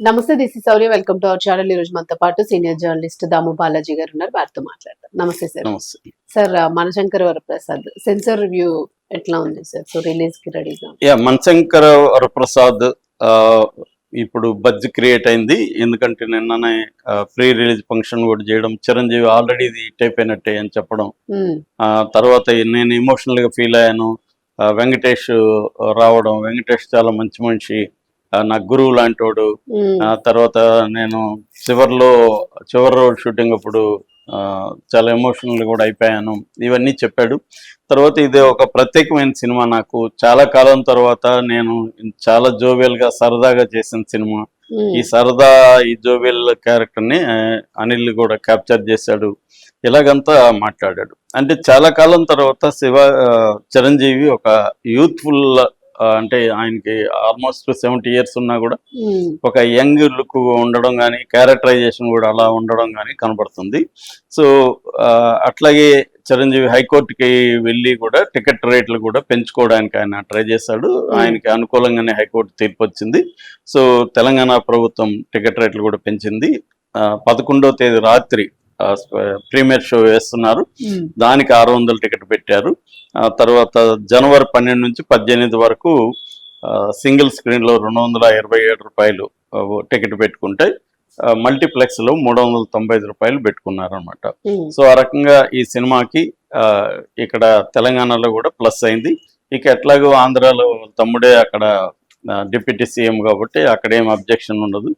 నమస్తే this is Sourya welcome to our channel ఈ రోజు మనతో పాటు సీనియర్ జర్నలిస్ట్ దాము బాలాజీ గారు ఉన్నారు. వారితో మాట్లాడతాం నమస్తే సార్ నమస్తే. Sir Manashankar Varaprasad censor review ఎట్లా ఉంది సార్ సో రిలీజ్కి రెడీగా యా మన్శంకర వరప్రసాద్ ఆ, ఇప్పుడు బజ్ క్రియేట్ అయింది. ఎందుకంటే నిన్ననే ప్రీ రిలీజ్ ఫంక్షన్ కూడా చేయడం చిరంజీవి ఆల్రెడీ ఇది హిట్ అయిపోయినట్టే అని చెప్పడం. ఆ తర్వాత నేను ఎమోషనల్గా ఫీల్ అయ్యాను. వెంకటేష్ రావడం. వెంకటేష్ చాలా మంచి మనిషి. నా గురువు లాంటోడు. ఆ తర్వాత నేను చివర్లో చివరి రోడ్ షూటింగ్ అప్పుడు చాలా ఎమోషనల్ కూడా అయిపోయాను. ఇవన్నీ చెప్పాడు. తర్వాత ఇది ఒక ప్రత్యేకమైన సినిమా నాకు. చాలా కాలం తర్వాత నేను చాలా జోవియల్గా సరదాగా చేసిన సినిమా. ఈ సరదా ఈ జోవియల్ క్యారెక్టర్ని అనిల్ కూడా క్యాప్చర్ చేశాడు. ఇలాగంతా మాట్లాడాడు. అంటే చాలా కాలం తర్వాత శివ చిరంజీవి ఒక యూత్ఫుల్ అంటే ఆయనకి ఆల్మోస్ట్ సెవెంటీ ఇయర్స్ ఉన్నా కూడా ఒక యంగ్ లుక్ ఉండడం కానీ క్యారెక్టరైజేషన్ కూడా అలా ఉండడం కానీ కనబడుతుంది. సో అట్లాగే చిరంజీవి హైకోర్టుకి వెళ్ళి కూడా టికెట్ రేట్లు కూడా పెంచుకోవడానికి ఆయన ట్రై చేశాడు. ఆయనకి అనుకూలంగానే హైకోర్టు తీర్పు వచ్చింది. సో తెలంగాణ ప్రభుత్వం టికెట్ రేట్లు కూడా పెంచింది. ఆ, పదకొండవ తేదీ రాత్రి ప్రీమియర్ షో వేస్తున్నారు. దానికి ఆరు వందల టికెట్ పెట్టారు. ఆ తర్వాత జనవరి పన్నెండు నుంచి పద్దెనిమిది వరకు సింగిల్ స్క్రీన్లో రెండు వందల ఇరవై ఏడు రూపాయలు టికెట్ పెట్టుకుంటే మల్టీప్లెక్స్లో మూడు వందల తొంభై ఐదు రూపాయలు పెట్టుకున్నారనమాట సో ఆ రకంగా ఈ సినిమాకి ఆ, ఇక్కడ తెలంగాణలో కూడా ప్లస్ అయింది. ఇక ఎట్లాగో ఆంధ్రాలో తమ్ముడే అక్కడ డిప్యూటీ సీఎం కాబట్టి అక్కడ ఏం అబ్జెక్షన్ ఉండదు.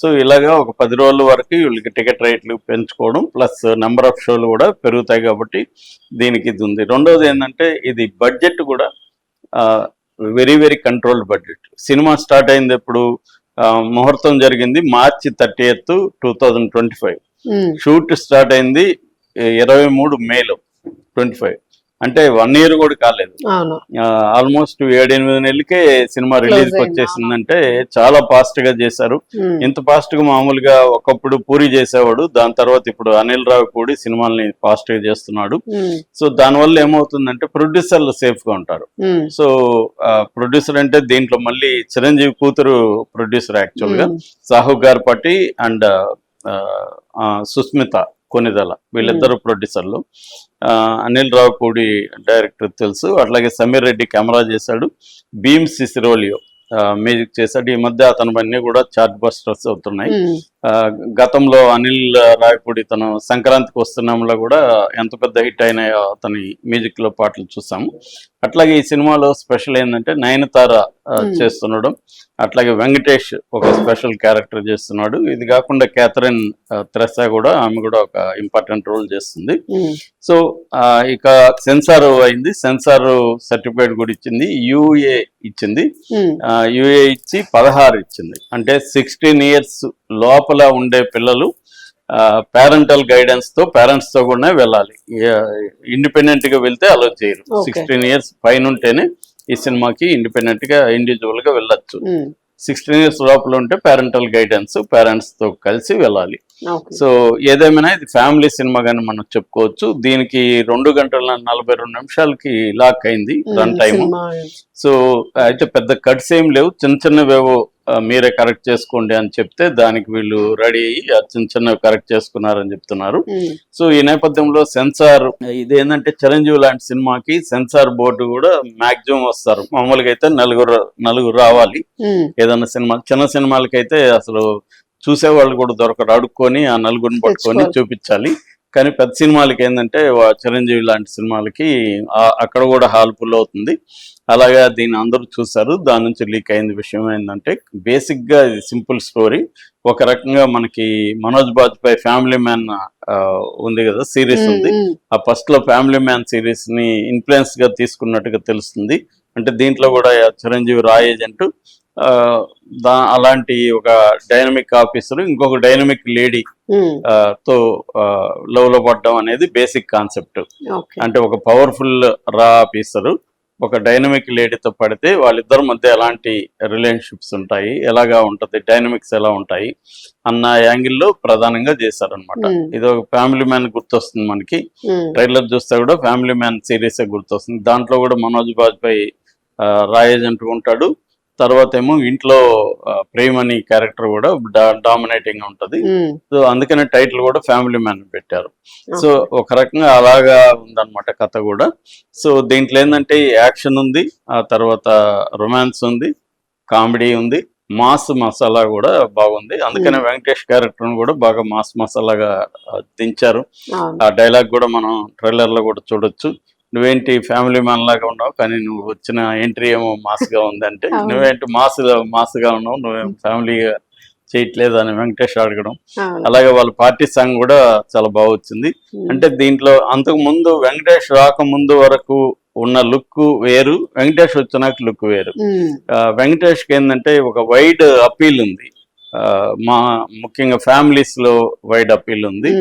సో ఇలాగా ఒక పది రోజుల వరకు వీళ్ళకి టికెట్ రేట్లు పెంచుకోవడం ప్లస్ నెంబర్ ఆఫ్ షోలు కూడా పెరుగుతాయి కాబట్టి దీనికి ఇది ఉంది. రెండోది ఏంటంటే ఇది బడ్జెట్ కూడా very very controlled budget. Cinema start అయింది ఎప్పుడు? ముహూర్తం జరిగింది March thirty eighth two thousand twenty five. Shoot start అయింది ఇరవై మూడు మేలో ట్వంటీ ఫైవ్. అంటే వన్ ఇయర్ కూడా కాలేదు. ఆల్మోస్ట్ ఏడెనిమిది నెలలకే సినిమా రిలీజ్ వచ్చేసిందంటే చాలా ఫాస్ట్గా చేశారు. ఉమ్, ఇంత ఫాస్ట్గా మామూలుగా ఒకప్పుడు పూరి చేసేవాడు దాని తర్వాత ఇప్పుడు అనిల్ రావు కూడా సినిమాల్ని ఫాస్ట్గా చేస్తున్నాడు. ఉమ్, సో దానివల్ల ఏమవుతుందంటే ప్రొడ్యూసర్లు సేఫ్గా ఉంటారు. ఉమ్, సో ప్రొడ్యూసర్ అంటే దీంట్లో మళ్ళీ చిరంజీవి కూతురు producer actually. Sahu Garapati and Sushmita Konidela వీళ్ళిద్దరు ప్రొడ్యూసర్లు ఆ, అనిల్ రావుపూడి డైరెక్టర్ తెలుసు. అట్లాగే సమీర్ రెడ్డి కెమెరా చేశాడు. భీమ్ సిసిరోలియో మ్యూజిక్ చేశాడు. ఈ మధ్య అతనివన్నీ కూడా చార్ట్ బస్టర్స్ అవుతున్నాయి. గతంలో అనిల్ రాయపూడి తను సంక్రాంతికి వస్తున్నాంలో కూడా ఎంత పెద్ద హిట్ అయినాయో అతని మ్యూజిక్లో పాటలు చూసాము. అట్లాగే ఈ సినిమాలో స్పెషల్ ఏంటంటే నయనతార. చేస్తుండడం అట్లాగే వెంకటేష్ ఒక స్పెషల్ క్యారెక్టర్ చేస్తున్నాడు. ఇది కాకుండా క్యాథరిన్ త్రెస్సా కూడా ఆమె కూడా ఒక ఇంపార్టెంట్ రోల్ చేస్తుంది. సో ఇక సెన్సార్ అయింది. సెన్సార్ సర్టిఫికేట్ కూడా ఇచ్చింది. యూఏ ఇచ్చింది. యుఏ ఇచ్చి పదహారు ఇచ్చింది. అంటే సిక్స్టీన్ ఇయర్స్ లోపల ఉండే పిల్లలు పేరెంటల్ గైడెన్స్తో పేరెంట్స్తో కూడా వెళ్ళాలి. ఇండిపెండెంట్గా వెళ్తే అలో చేయరు. సిక్స్టీన్ ఇయర్స్ పైన ఉంటేనే ఈ సినిమాకి ఇండిపెండెంట్గా ఇండివిజువల్గా వెళ్ళొచ్చు. సిక్స్టీన్ ఇయర్స్ లోపల ఉంటే పేరెంటల్ గైడెన్స్ పేరెంట్స్తో కలిసి వెళ్ళాలి. సో ఏదేమైనా ఇది ఫ్యామిలీ సినిమా కానీ మనం చెప్పుకోవచ్చు. దీనికి రెండు గంటల నలభై రెండు నిమిషాలకి లాక్ అయింది రన్ టైం సినిమా, సో అయితే పెద్ద కట్స్ ఏం లేవు. చిన్న చిన్నవేవో మీరే కరెక్ట్ చేసుకోండి అని చెప్తే దానికి వీళ్ళు రెడీ అయ్యి చిన్న చిన్నవి కరెక్ట్ చేసుకున్నారని చెప్తున్నారు. సో ఈ నేపథ్యంలో సెన్సార్ ఇదేంటంటే చిరంజీవి లాంటి సినిమాకి సెన్సార్ బోర్డు కూడా మాక్సిమం వస్తారు. మామూలుగా అయితే నలుగురు నలుగురు రావాలి. ఏదైనా సినిమా చిన్న సినిమాలకైతే అసలు చూసేవాళ్ళు కూడా దొరకరు. అడుక్కొని ఆ నలుగురిని పట్టుకొని. చూపించాలి. కానీ పెద్ద సినిమాలకి ఏంటంటే చిరంజీవి లాంటి సినిమాలకి అక్కడ కూడా హాల్ ఫుల్ అవుతుంది. అలాగా దీన్ని అందరూ చూసారు దాని నుంచి లీక్ అయింది విషయం ఏంటంటే బేసిక్గా ఇది సింపుల్ స్టోరీ. ఒక రకంగా మనకి మనోజ్ బాజ్పేయి ఫ్యామిలీ మ్యాన్ ఉంది కదా సిరీస్ ఉంది. ఆ ఫస్ట్లో ఫ్యామిలీ మ్యాన్ సిరీస్ని ఇన్ఫ్లుయెన్స్గా తీసుకున్నట్టుగా తెలుస్తుంది. అంటే దీంట్లో కూడా చిరంజీవి రా ఏజెంట్ దా అలాంటి ఒక డైనమిక్ ఆఫీసర్ ఇంకొక డైనమిక్ లేడీ ఉమ్, తో లవ్లో పడడం అనేది బేసిక్ కాన్సెప్ట్. అంటే ఒక పవర్ఫుల్ రా ఆఫీసర్ ఒక డైనమిక్ లేడీతో పడితే వాళ్ళిద్దరి మధ్య ఎలాంటి రిలేషన్షిప్స్ ఉంటాయి ఎలాగా ఉంటది డైనమిక్స్ ఎలా ఉంటాయి అన్న యాంగిల్లో ప్రధానంగా చేశారనమాట ఉమ్, ఇది ఒక ఫ్యామిలీ మ్యాన్ గుర్తొస్తుంది మనకి. ట్రైలర్ చూస్తే కూడా ఫ్యామిలీ మ్యాన్ సిరీస్ గుర్తొస్తుంది. దాంట్లో కూడా మనోజ్ బాజ్పేయి రాయేజ్ అంటూ ఉంటాడు. తర్వాత ఏమో ఇంట్లో ప్రేమ్ అని క్యారెక్టర్ కూడా డామినేటింగ్గా ఉంటది. సో అందుకనే టైటిల్ కూడా ఫ్యామిలీ మ్యాన్ పెట్టారు. సో ఒక రకంగా అలాగా ఉందన్నమాట కథ కూడా. సో దీంట్లో ఏంటంటే యాక్షన్ ఉంది ఆ తర్వాత రొమాన్స్ ఉంది కామెడీ ఉంది మాస్ మసాలా కూడా బాగుంది. అందుకనే వెంకటేష్ క్యారెక్టర్ కూడా బాగా మాస్ మసాలాగా దించారు. ఆ డైలాగ్ కూడా మనం ట్రైలర్లో కూడా చూడొచ్చు. నువ్వేంటి ఫ్యామిలీ మ్యాన్ లాగా ఉన్నావు? కానీ నువ్వు వచ్చిన ఎంట్రీ ఏమో మాస్గా ఉందంటే. నువ్వేంటి మాస్ మాస్గా ఉన్నావు? నువ్వేం ఫ్యామిలీగా చేయట్లేదు అని వెంకటేష్ అడగడం. అలాగే వాళ్ళ పార్టీ సాంగ్ కూడా చాలా బాగా వచ్చింది. అంటే దీంట్లో అంతకు ముందు వెంకటేష్ రాక ముందు వరకు ఉన్న లుక్ వేరు వెంకటేష్ వచ్చినాక లుక్ వేరు. ఉమ్, ఆ, వెంకటేష్కి ఏంటంటే ఒక వైడ్ అపీల్ ఉంది. మా ముఖ్యంగా ఫ్యామిలీస్లో వైడ్ అపీల్ ఉంది.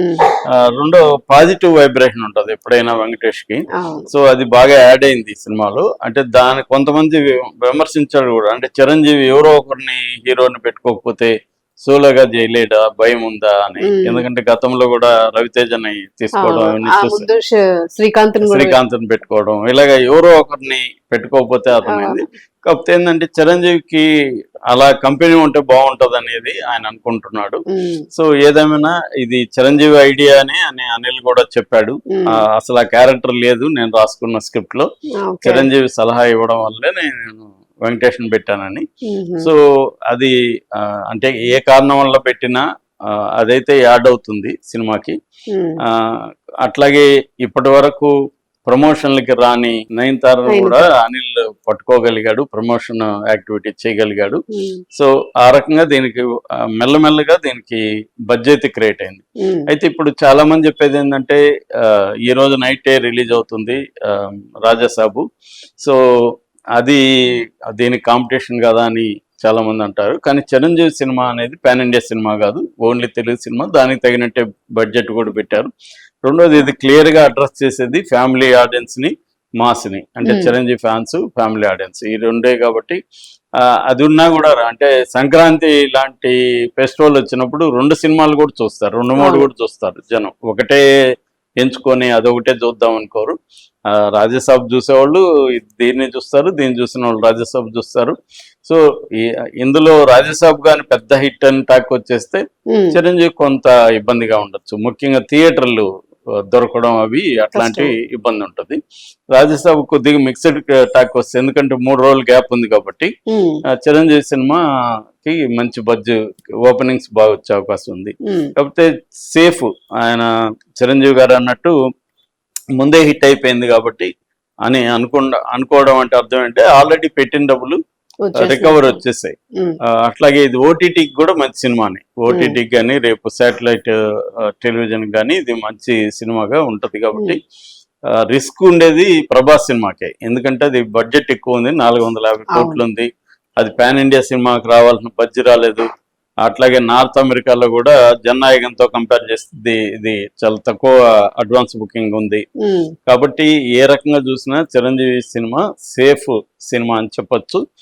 రెండో పాజిటివ్ వైబ్రేషన్ ఉంటుంది ఎప్పుడైనా వెంకటేష్కి. సో అది బాగా యాడ్ అయింది ఈ సినిమాలో. అంటే దాని కొంతమంది విమర్శించాడు కూడా. అంటే చిరంజీవి ఎవరో ఒకరిని హీరోని పెట్టుకోకపోతే సోలోగా చేయలేడా భయం ఉందా అని. ఎందుకంటే గతంలో కూడా రవితేజని తీసుకోవడం శ్రీకాంత్ శ్రీకాంత్ పెట్టుకోవడం. ఇలాగ ఎవరో ఒకరిని పెట్టుకోకపోతే అర్థమైంది. కాకపోతే ఏంటంటే చిరంజీవికి అలా కంపెనీ ఉంటే బాగుంటది అనేది ఆయన అనుకుంటున్నాడు. సో ఏదేమైనా ఇది చిరంజీవి ఐడియా అని అని అనిల్ కూడా చెప్పాడు. అసలు ఆ క్యారెక్టర్ లేదు నేను రాసుకున్న స్క్రిప్ట్లో. చిరంజీవి సలహా ఇవ్వడం వల్లే నేను వెంకటేషన్ పెట్టానని. సో అది అంటే ఏ కారణం వల్ల పెట్టినా అదైతే యాడ్ అవుతుంది సినిమాకి. అట్లాగే ఇప్పటి వరకు ప్రమోషన్లకి రాని నయనతార. కూడా అనిల్ పట్టుకోగలిగాడు ప్రమోషన్ యాక్టివిటీ చేయగలిగాడు. సో ఆ రకంగా దీనికి మెల్లమెల్లగా దీనికి బడ్జెట్ క్రియేట్ అయింది. అయితే ఇప్పుడు చాలా మంది చెప్పేది ఏంటంటే ఈ రోజు నైటే రిలీజ్ అవుతుంది రాజాసాబు సో అది దీనికి కాంపిటీషన్ కదా అని చాలా మంది అంటారు. కానీ చిరంజీవి సినిమా అనేది పాన్ ఇండియా సినిమా కాదు. Only Telugu cinema. దానికి తగినట్టే బడ్జెట్ కూడా పెట్టారు. రెండోది ఇది క్లియర్గా అడ్రస్ చేసేది ఫ్యామిలీ ఆడియన్స్ని మాస్ని. అంటే Hmm. Chiranjeevi fans family audience ఈ రెండే కాబట్టి అది ఉన్నా కూడా అంటే సంక్రాంతి లాంటి ఫెస్టివల్ వచ్చినప్పుడు రెండు సినిమాలు కూడా చూస్తారు. రెండు మూడు. కూడా చూస్తారు జనం. ఒకటే ఎంచుకొని అదొకటే చూద్దాం అనుకోరు. ఆ, రాజ్యసభ చూసేవాళ్ళు దీన్ని చూస్తారు దీన్ని చూసిన వాళ్ళు రాజ్యసభ చూస్తారు. సో ఇందులో రాజ్యసభ కానీ పెద్ద హిట్ అని టాక్ వచ్చేస్తే చిరంజీవి కొంత ఇబ్బందిగా ఉండొచ్చు. ముఖ్యంగా థియేటర్లు దొరకడం అవి అట్లాంటి ఇబ్బంది ఉంటుంది రాజ్యసభ కొద్దిగా మిక్స్డ్ టాక్ వస్తుంది ఎందుకంటే మూడు రోజులు గ్యాప్ ఉంది కాబట్టి చిరంజీవి సినిమాకి మంచి బడ్జ్ ఓపెనింగ్స్ బాగా వచ్చే అవకాశం ఉంది. కాకపోతే సేఫ్ ఆయన చిరంజీవి గారు అన్నట్టు ముందే హిట్ అయిపోయింది కాబట్టి అని అనుకుండా అనుకోవడం అంటే అర్థం ఏంటంటే ఆల్రెడీ పెట్టిన డబ్బులు. రికవర్ వచ్చేసాయి. అట్లాగే ఇది ఓటీటీకి కూడా మంచి సినిమానే. ఓటీటీకి కానీ రేపు శాటిలైట్ టెలివిజన్ కానీ ఇది మంచి సినిమాగా ఉంటది కాబట్టి రిస్క్ ఉండేది ప్రభాస్ సినిమాకే. ఎందుకంటే అది బడ్జెట్ ఎక్కువ ఉంది నాలుగు వందల యాభై. కోట్లు ఉంది. అది పాన్ ఇండియా సినిమాకి రావాల్సిన బడ్జెట్ రాలేదు. అట్లాగే నార్త్ అమెరికాలో కూడా జననాయకంతో కంపేర్ చేస్తే ఇది చాలా తక్కువ అడ్వాన్స్ బుకింగ్ ఉంది. కాబట్టి ఏ రకంగా చూసినా చిరంజీవి సినిమా సేఫ్ సినిమా అని చెప్పొచ్చు.